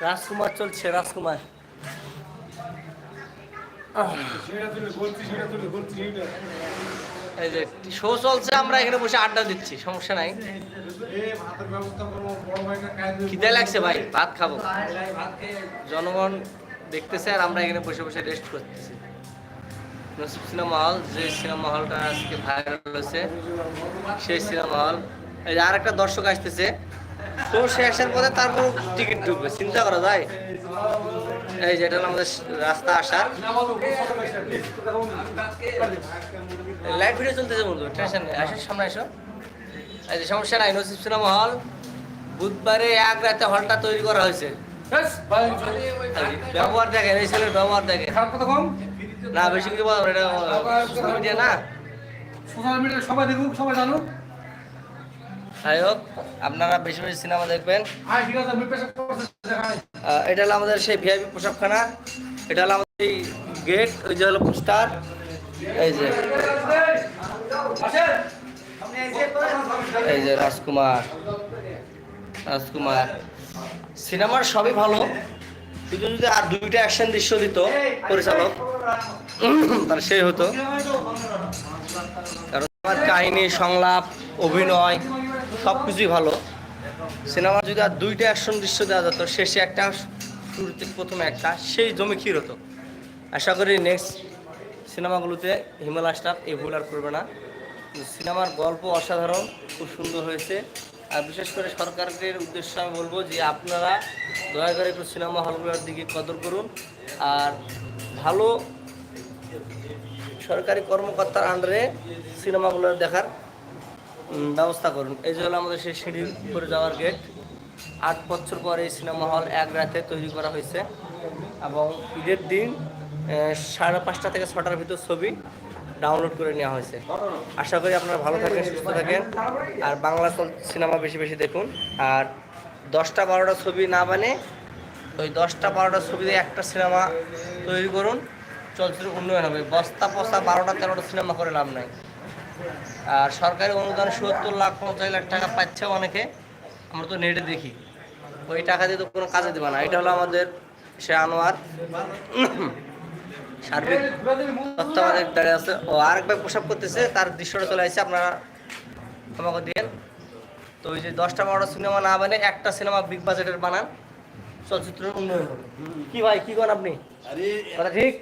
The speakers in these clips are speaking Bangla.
রাজকুমার চলছে, রাজকুমার। শো চলছে, আমরা এখানে বসে আড্ডা দিচ্ছি, সমস্যা নাই। খিদে লাগছে ভাই, ভাত খাব। জনগণ দেখতেছে আর আমরা এখানে বসে বসে রেস্ট করতেছি। নসিব সিনেমা হল, যে সিনেমা হলটা আজকে ভাইরাল হয়েছে, সেই সিনেমা হল। এই যে আর একটা দর্শক আসতেছে। সে আসার পরে তারপর টিকিট ঢুকবে চিন্তা করা যায় এই যেটা আমাদের রাস্তা আসার। লাইভ ভিডিও চলতেছে বন্ধু টেনশন নেই। আসো সামনে আসো। এই যে সমস্যা নাই নসিব সিনেমা হল। বুধবারে এক রাতে হলটা তৈরি করা হয়েছে। ব্যবহার দেখেন এই ছেলের ব্যবহার দেখেন। না বেশি কিছু বলব না, এটা সোশ্যাল মিডিয়া না। সোশ্যাল মিডিয়ায় সবাই দেখুক সবাই জানুক। যাই হোক আপনারা বেশি বেশি সিনেমা দেখবেন। আহ, এটা হলো আমাদের সেই ভিআইপি পোশাকখানা। এটা হলো আমাদের এই গেট ওই যে হলো পোস্টার এই যে। এই যে রাজকুমার। রাজকুমার। সিনেমার সবই ভালো। শুধু যদি আর দুইটা অ্যাকশন দৃশ্য দিত পরিচালক তাহলে সেই হতো। কারণ আমার কাহিনী সংলাপ অভিনয় সব কিছুই ভালো। সিনেমা যদি আর দুইটা অ্যাকশন দৃশ্য দেওয়া যেত, শেষে একটা, শুরুতে প্রথমে একটা, সেই জমি ক্ষীর হতো। আশা করি নেক্সট সিনেমাগুলোতে হিমালয় স্টাফ এই ভুল আর করবে না। সিনেমার গল্প অসাধারণ, খুব সুন্দর হয়েছে। আর বিশেষ করে সরকারের উদ্দেশ্যে আমি বলব যে আপনারা দয়া করে একটু সিনেমা হলগুলোর দিকে কদর করুন। আর ভালো সরকারি কর্মকর্তার আন্ডারে সিনেমাগুলো দেখার ব্যবস্থা করুন। এই যে হলো আমাদের সেই সিঁড়ি উপরে যাওয়ার গেট আট বছর পর এই সিনেমা হল এক রাতে তৈরি করা হয়েছে এবং ঈদের দিন সাড়ে পাঁচটা থেকে ছটার ভিতর ছবি ডাউনলোড করে নেওয়া হয়েছে। আশা করি আপনারা ভালো থাকেন, সুস্থ থাকেন। আর বাংলা সিনেমা বেশি বেশি দেখুন। আর দশটা বারোটা ছবি না বানে ওই দশটা বারোটা ছবি দিয়ে একটা সিনেমা তৈরি করুন। চলচ্চিত্র উন্নয়ন হবে। বস্তা পস্তা বারোটা তেরোটা সিনেমা করে লাভ নাই। আর সরকারি অনুদান সত্তর লাখ পঞ্চাশ লাখ টাকা পাচ্ছে অনেকে। আমরা তো নেটে দেখি। ওই টাকা দিয়ে তো কোনো কাজে দেবে না। এটা হলো আমাদের সে আনোয়ার। সার্বিক তত্ত্বাবধায়ক দাঁড়িয়ে আছে। ও আরেকবার পোশাক করতেছে। তার দৃশ্যটা চলে আসছে। আপনারা আমাকে দিয়েন। তো ওই যে দশটা বারোটা সিনেমা না বানে একটা সিনেমা বিগ বাজেটের বানান। চলচ্চিত্র উন্নয়ন কি ভাই কি করেন আপনি? ঠিক?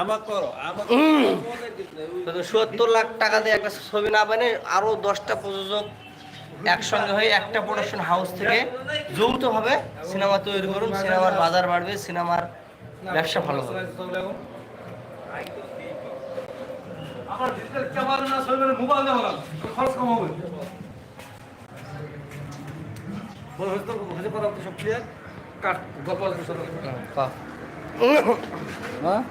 আমার করো আমার সত্তর লাখ টাকা দিয়ে একটা ছবি না বানে আরও দশটা প্রযোজক একসঙ্গে হয়ে একটা প্রোডাকশন হাউস থেকে যৌথভাবে সিনেমা তৈরি করুন। সিনেমার বাজার বাড়বে সিনেমার ব্যবসা ভালো হবে। আমার ডিজিটাল ক্যামেরা না চলবে মোবাইল দেওয়া না। খরচ কম হবে। বলে হয়তো হতে পারে সব ক্লিয়ার কাট গল্প হ্যাঁ